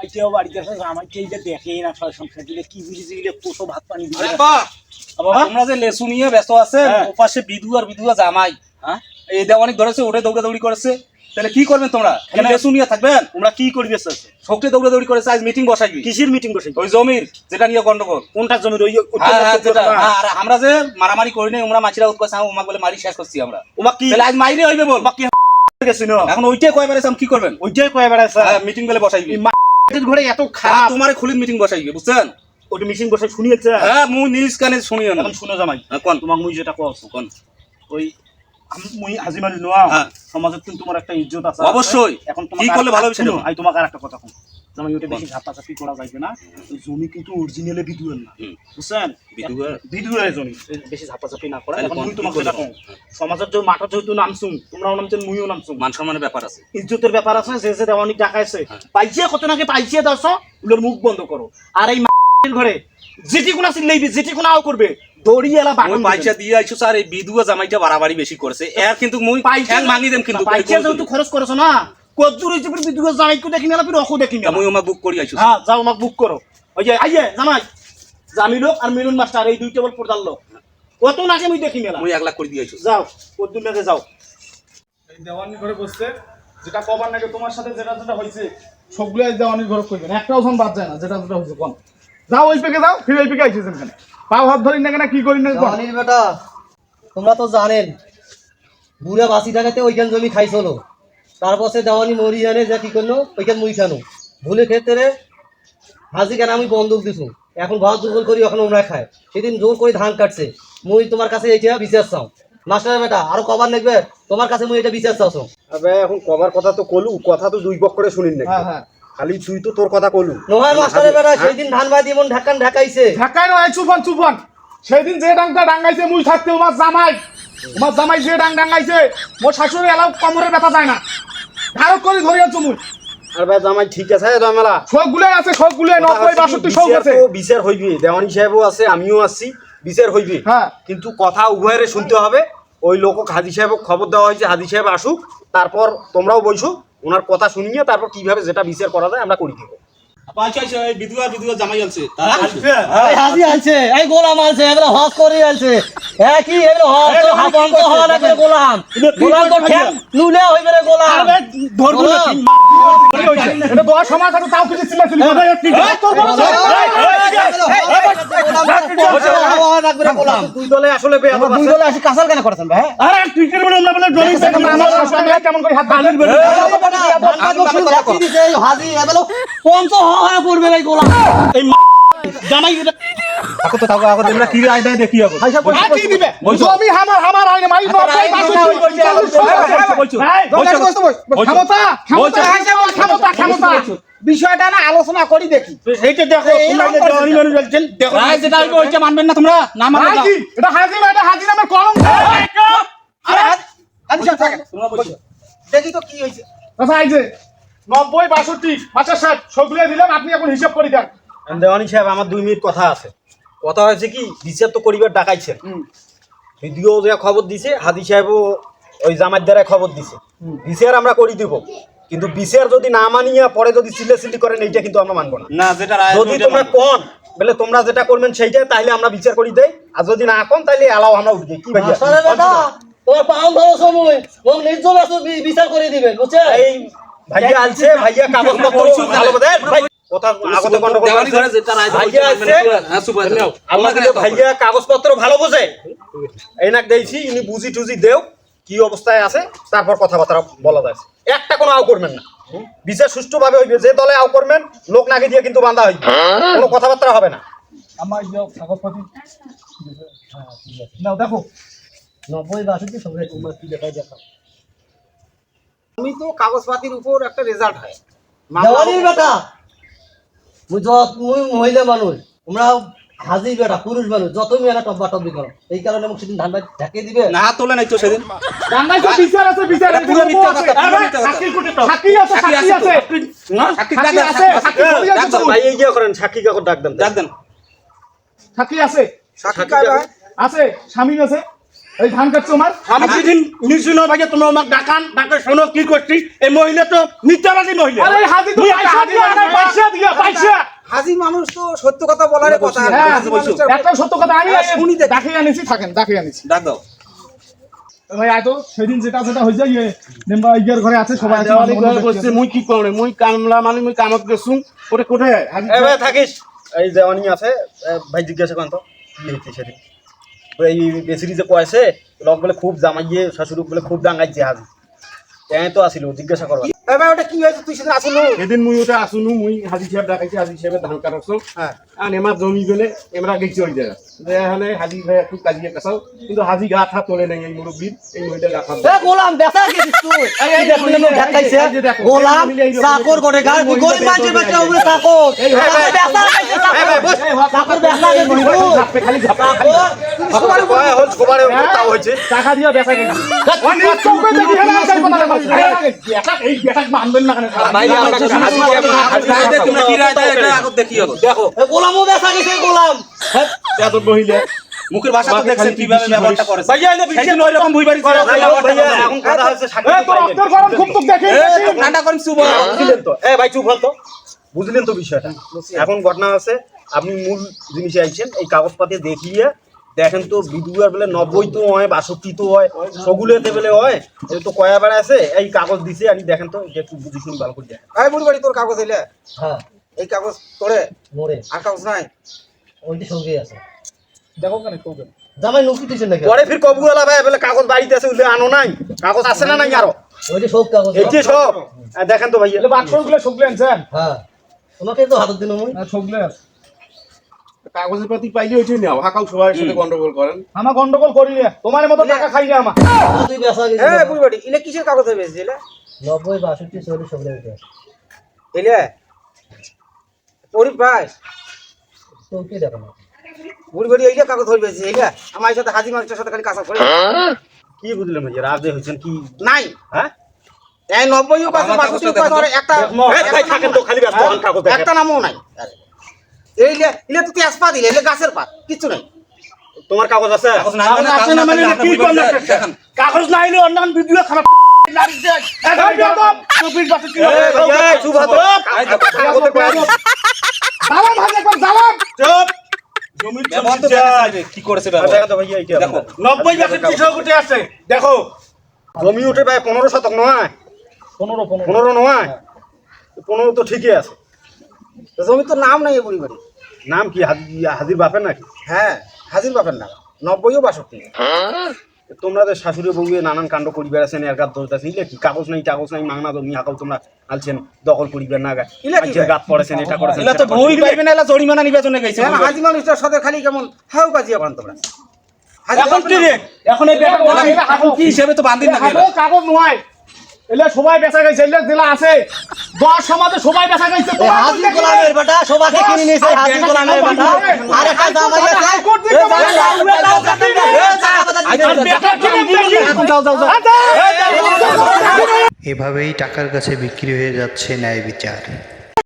জামাইতেও বাড়িতে আছে জামাইতে এইটা দেখেই না ছয় সংসার দিলে কি বুঝেছি দিলে কোসো ভাত পানি দিলে। বাবা তোমরা যে লেসু নিয়ে ব্যস্ত আছেন। ওপাশে বিধু আর বিধুয়া জামাই হ্যাঁ? এই দেওয়ানি ধরেছে ওটা দৌড়া করেছে। তাহলে কি করবেন তোমরা? খালি লেসু নিয়ে থাকবেন? তোমরা কি করবে শক্তি দৌড়া করেছে আজ মিটিং বসাইবি। কিসের মিটিং বসে ওই জমির যেটা নিয়ে গন্ডগোল। কোনটা জমির? ওই হ্যাঁ, হ্যাঁ, হ্যাঁ, আর আমরা যে মারামারি করি নাই আমরা মাছিরা ওমাক বলে মারি শেষ করছি আমরা। ওমা কি আজ মাইরে হইবে বল। এখন ওইটাই কয় বেড়েছে কি করবেন? ওইটাই কয়ে বেড়াইছে মিটিং বলে বসাইবি। ঘরে এত খারাপ। তোমার খুলির মিটিং বসাইবি বুঝছেন? ওটা মিটিং বসে শুনিয়েছে? হ্যাঁ মুই নিজ কানে শুনিও না। এখন শুনো জামাই। হ্যাঁ, কোন? তোমাক মুই যেটা কওছ কোন? ওই মুই হাজি মারি নোয়া হ্যাঁ। সমাজের কিন্তু তোমার একটা ইজ্জত আছে। অবশ্যই। এখন কি করলে ভালো বিষয় আই শুনো, তোমাকে আর একটা কথা কম। জামাই ওটা বেশি ঝাপাঝাপি করা যাইবে না জমি কিন্তু অরিজিনালি বিদুয়ের না। বুঝছেন? বিদুয়ের জমি। বেশি ঝাপাঝাপি না করা। এখন মুই কি তোমাকে করলে কম সমাজের যে মাঠে যেহেতু নামছুম তোমরাও নামছেন মুইও নামছুম মান সম্মানের ব্যাপার আছে। ইজ্জতের ব্যাপার আছে যে যে দেওয়ানি টাকা আছে। পাইছে কত নাকি পাইছে দশ ওগুলোর মুখ বন্ধ করো। আর এই ঘরে যেটি কোনা চিল্লাইবি যেটি কোনা আও করবে দড়ি এলা ওই বাটন পয়সা দিয়ে আইছো স্যার এই বিধুয়া জামাইটা বাড়াবাড়ি বেশি করেছে। এর কিন্তু মুই ঠ্যাং ভাঙি দেম কিন্তু। যেহেতু খরচ করেছ না? হইছে ফির বিদ্যুৎ জামাইকে দেখি না ফির অকো দেখি না মুই ওমা বুক করি আইছো হ্যাঁ যাও আমাকে বুক করো। ওই যে আইয়ে জামাই। জামি লোক আর মিলন মাস্টার এই দুই টেবল পড়দার লোক কত নাকে আমি দেখি মেলা মুই এক লাখ করে দিয়ে আইছো যাও কদ্দুর নাকে যাও। এই দেওয়ানি ঘরে বসছে। যেটা কবার নাকি তোমার সাথে যেটা যেটা হয়েছে সবগুলো এই দেওয়ানির ঘরে কইবেন একটাও সন বাদ যায় না যেটা যেটা হয়েছে কোন? যাও ওই পেকে যাও ফিরে ওই পেকে আইছিস এখানে। পাও হাত ধরি না কেন কি করি না জানিস বেটা তোমরা তো জানেন বুড়া বাসি টাকাতে ওইখান জমি খাইছিল তারপর সে দেওয়ানি মরি আনে যা কি করল? ওইখান মুই খানো। ভুলে ক্ষেত্রে হাজি কেন আমি বন্দুক দিছু? এখন ঘর দুর্বল করি এখন ওমরা খায়। সেদিন জোর করে ধান কাটছে। মুই তোমার কাছে এইটা বিচার চাও। মাস্টার বেটা আরও কবার নেবে তোমার কাছে মুই এটা বিচার চাও আবে এখন কবার কথা তো কলু কথা তো দুই বক করে শুনিন না হ্যাঁ হ্যাঁ। খালি তুই তো তোর কথা কলু। নহয় মাস্টারের বেটা সেই দিন ধান বাই দিমন ঢাকান ঢাকাইছে। ঢাকায় নয় চুপন চুপন। সেদিন যে ডাংটা ডাঙ্গাইছে মুই থাকতে তোমার জামাই। তোমার জামাই যে ডাং ডাঙ্গাইছে মোর শাশুড়ি এলাও কোমরে ব্যথা যায় না। ধারক করে আর ভাই জামাই ঠিক আছে জামেলা। আছে সবগুলো নব্বই বাষট্টি সব আছে। বিচার হইবে। দেওয়ানি সাহেবও আছে আমিও আছি বিচার হইবে। হ্যাঁ। কিন্তু কথা উভয়ের শুনতে হবে। ওই লোক হাজি সাহেব খবর দেওয়া হয়েছে হাজি সাহেব আসুক তারপর তোমরাও বইছো ওনার কথা শুনিয়ে তারপর কীভাবে যেটা বিচার করা যায় আমরা করি দিব। আচ্ছা আচ্ছা জামাই আনছে। এই হাজি এই গোলাম আনছে এগুলো হজ করে হ্যাঁ কি এগুলো হওয়া লাগবে গোলাম। গোলাম তো ঠ্যাং নুলে হইবে রে গোলাম। ধরবো না। এটা দোয়া সমাজ আছে তাও কিছু চিল্লা চিল্লি করে। এই, তোর বড় দুই দলে আসলে দুই দলে আসি কাসাল কেন করছেন ভাই আরে ক্রিকেট বলে আমরা বলে ড্রয়িং তোমরা আমার শাশুড়ি কেমন করে হাত বাঁধেন? হাজি এগুলো পঞ্চ হওয়া পড়বে এই গোলাম এই জামাই থাকো তো থাকো আগো তোমরা কি আয় দেয় দেখি আগো কি দিবে? জমি আইনে, মাই বলছো বলছো ক্ষমতা, ক্ষমতা, ক্ষমতা। বিষয়টা না আলোচনা করি দেখি। এইটা দেখো তোমরা মানুষ বলছেন দেখো। রায় যেটা হইবে ওইটা মানবেন না তোমরা? না মানলে যাও। এটা হাজি এটা হাজি নামের কলম। আরে হাজি সাহেব তোমরা বলছো দেখি তো কি হয়েছে। আচ্ছা, সবগুলো দিলাম আপনি এখন হিসাব করে দেন। দেওয়ানি সাহেব আমার দুই মিনিট কথা আছে। কথা হয়েছে কি বিচার তো করিবার ডাকাইছেন। ভিডিও যে খবর দিছে হাদি সাহেবও ওই জামাত দ্বারা খবর দিছে। বিচার আমরা করি দিব। কিন্তু বিচার যদি না মানিয়া পরে যদি সিলে সিলি করেন এইটা কিন্তু আমরা মানবো না। না যেটা যদি তোমরা। কোন বলে তোমরা যেটা করবেন সেইটাই তাহলে আমরা বিচার করি দেই। আর যদি না কোন তাহলে এলাও আমরা উঠবে। কি বেটা তোমার পাও ধরো সময় ও নির্জল আছে বিচার করে দিবেন বুঝছেন এই ভাইয়া আলছে ভাইয়া কাগজ পত্র ভালো ভাই কথা আগতে গন্ডগোল দেওয়ানি ঘরে যেটা রায় ভাইয়া আছে। হ্যাঁ সুপার। নাও ভাইয়া কাগজপত্র ভালো বোঝে। এই নাক দিয়েছি ইনি বুঝি টুজি দেও। কি অবস্থায় আছে তারপর কথাবার্তা বলা যায়। একটা কোনো আও করবেন না। বিচার সুষ্ঠুভাবে হইবে যে দলে আও করবেন লোক নাগে দিয়ে কিন্তু বান্ধা হইবে। কোনো কথাবার্তা হবে না। আমার দেখো। নব্বই বাষট্টি কি দেখায় আমি তো কাগজপাতির উপর একটা রেজাল্ট হয়। বেটা। মুই মহিলা মানুষ। তোমরা বেটা পুরুষ মানুষ যত মেয়েরা টব্বা টব্বি করো এই কারণে মোক সেদিন ধান ঢাকে দিবে। না তোলে নাই তো সেদিন। ডাঙ্গাই তো বিচার আছে বিচার এটা পুরো মিথ্যা কথা, পুরো মিথ্যা কথা। সাক্ষী কুটে তো। সাক্ষী আছে সাক্ষী সাক্ষী আছে। আছে। সাক্ষী সাক্ষী আছে সাক্ষী কবি আছে। ডাক দেন, তো। ভাই এই গিয়ে করেন সাক্ষী কাগজ ডাক দেন। ডাক দেন। সাক্ষী আছে। সাক্ষী আছে স্বামী আছে। এই ধান কাটছে আমার। আমি সেদিন নিশ্চয় নয় তোমরা আমাকে ডাকান ডাকে শোনো কি করছি এই মহিলা। তো মিথ্যাবাদী মহিলা। আরে হাজি দিয়ে হাজি মানুষ তো সত্য কথা বলার কথা। হ্যাঁ, মানুষটা- একটা সত্য কথা আমি হ্যাঁ, শুনি দেখি। ডাকে আনিছি থাকেন ডাকে আনিছি। ডাক দাও। ভাই আয় সেদিন যেটা যেটা হয়ে যায় নেম্বা ইয়ার ঘরে আছে সবাই আছে দেওয়ানি মানুষ ঘরে দেখতে বসছে মুই কি করে মুই কামলা মানে মুই কামত গেছুম ওটা কোথায়? এ ভাই থাকিস। এই আছে ভাই জিজ্ঞাসা করেন তো। কি হয়েছে সেদিন। এই বেসিরি যে কয়েছে লোক বলে খুব জামাইয়ে শাশুড়ি বলে খুব ডাঙ্গাইছে হাজি। তাই তো আসিল জিজ্ঞাসা করবা এ ভাই ওটা কি হয়েছে? তুই সেদিন আসলো এদিন মুই ওটা আসুনু মুই হাজি সাহেব ডাকাইছি হাজি সাহেবের ধান কাটছো হ্যাঁ। আর এমার জমি গেলে এমরা গেছি ওই জায়গা এখানে হাজি ভাই একটু কাজিয়ে কাছাও কিন্তু হাজি গা হাত তোলে নাই এই মুরব্বীর এই মহিলা গা হাত এ গোলাম বেচা গেছিস তুই? এই দেখুন এমন দেখাইছে। গোলাম চাকর করে গা তুই গরিব মানুষের বাচ্চা উপরে চাকর। বেচা গেছে চাকর। চাকর বেচা গেছিস তুই। খালি সবার কয় হল সবার তাও হয়েছে। টাকা দিয়ে বেচা গেছে অনেক চৌকে দেখি না কেন? দেখি গোলামও গেছে গোলাম? এত বহিলে মুখের ভাষা তো দেখছেন কীভাবে ব্যবহারটা বলিস। করেছে। ভাইয়া এলে সেই জন্য ওই রকম করে ভাই, আমার ভাইয়া এখন কথা হচ্ছে সাক্ষী এ তোর গরম খুব তো দেখে ঠান্ডা করেন শুভ। বুঝলেন তো? এ ভাই চুপ হল তো? বুঝলেন তো বিষয়টা? এখন ঘটনা আছে আপনি মূল জিনিসে আইছেন এই কাগজ কাগজপাতি দেখিয়ে দেখেন তো বিদুয়ার বেলে নব্বই তো হয় বাষট্টি তো হয় সগুলোতে বেলে হয় এটা তো কয়া বেড়া আছে এই কাগজ দিছে আপনি দেখেন তো এটা একটু বুঝি শুনি ভালো করে দেখেন। এই বুড়ি বাড়ি তোর কাগজ এলে? হ্যাঁ। এই কাগজ তোরে? মোরে। আর কাগজ নাই? ওইটি সঙ্গে আছে। দেখো কেন চৌকে জামাই নুকি দিছেন নাকি? পরে ফির কবু এলা ভাই বেলে কাগজ বাড়িতে আছে উঠলে আনো নাই। কাগজ আছে না নাই আরও? ওইটি সব কাগজ। এই যে সব দেখেন তো ভাইয়া। এলে বাক্সগুলো সগলে আনছেন? হ্যাঁ। তোমাকে তো হাতের দিন সগলে আছে। কাগজের পাতি পাইলে ওইটাই নেও হাকাও সবার সাথে গন্ডগোল করেন। আমার গন্ডগোল করি না তোমার মতো টাকা খাই না আমার তুই বেচা গেছিস হ্যাঁ বুড়ি বাড়ি ইলে কিসের কাগজ হয়ে বেশি এলে নব্বই বাষট্টি চল্লিশ সবগুলো উঠে এলে পরি পাই চৌকি দেখো না? বুড়ি বাড়ি এইলে কাগজ হয়ে বেশি এইলে আমার সাথে হাজি মানুষের সাথে খালি কাঁচা করে কি হয়েছেন কি? নাই। হ্যাঁ? এই নব্বই পাঁচশো বাষট্টি পাঁচশো আর একটা দেখেন। একটা নামও নাই। এইলে ইলে তো তেজপাত দিলে এলে গাছের পাত কিচ্ছু নাই। তোমার কাগজ আছে? কাগজ আছে না মানে কি ভিডিও খারাপ। কি করেছে দেখো জমি উঠে ভাই পনেরো শতক নয়। পনেরো নয়। পনেরো তো ঠিকই আছে। জমি তো নাম নাই বুড়ি বাড়ি নাম কি হাজির বাপের নাকি? হ্যাঁ হাজির বাপের নাম। নব্বইও বাষট্টি। তোমরা যে শাশুড়ি বউয়ে নানান কাণ্ড করি বেড়াচ্ছেন এর গাত ধরতেছে ইলে কি? কাগজ নাই কাগজ নাই মাংনা জমি হাকাও তোমরা আলছেন দখল করিবেন না ইলে কি? গাত পড়েছেন এটা করেছেন এলা তো ভুই পাইবে না এলা জরিমানা নিবে জন্য গেছে। হ্যাঁ, হাজি মানুষটার সাথে খালি কেমন হাউ কাজিয়া করেন তোমরা। এখন কি রে? এখন এই বেটা কি হিসেবে তো বান্দিন না কাগজ নয়। এলে সবাই বেচা গেছে এলে জেলা আছে। দশ সমাজে সবাই বেচা গেছে হাজি গোলামের বেটা কিনে নিয়েছে হাজি গোলামের বেটা। আর একটা আছে দিতে হবে। এভাবেই টাকার কাছে বিক্রি হয়ে যাচ্ছে ন্যায় বিচার।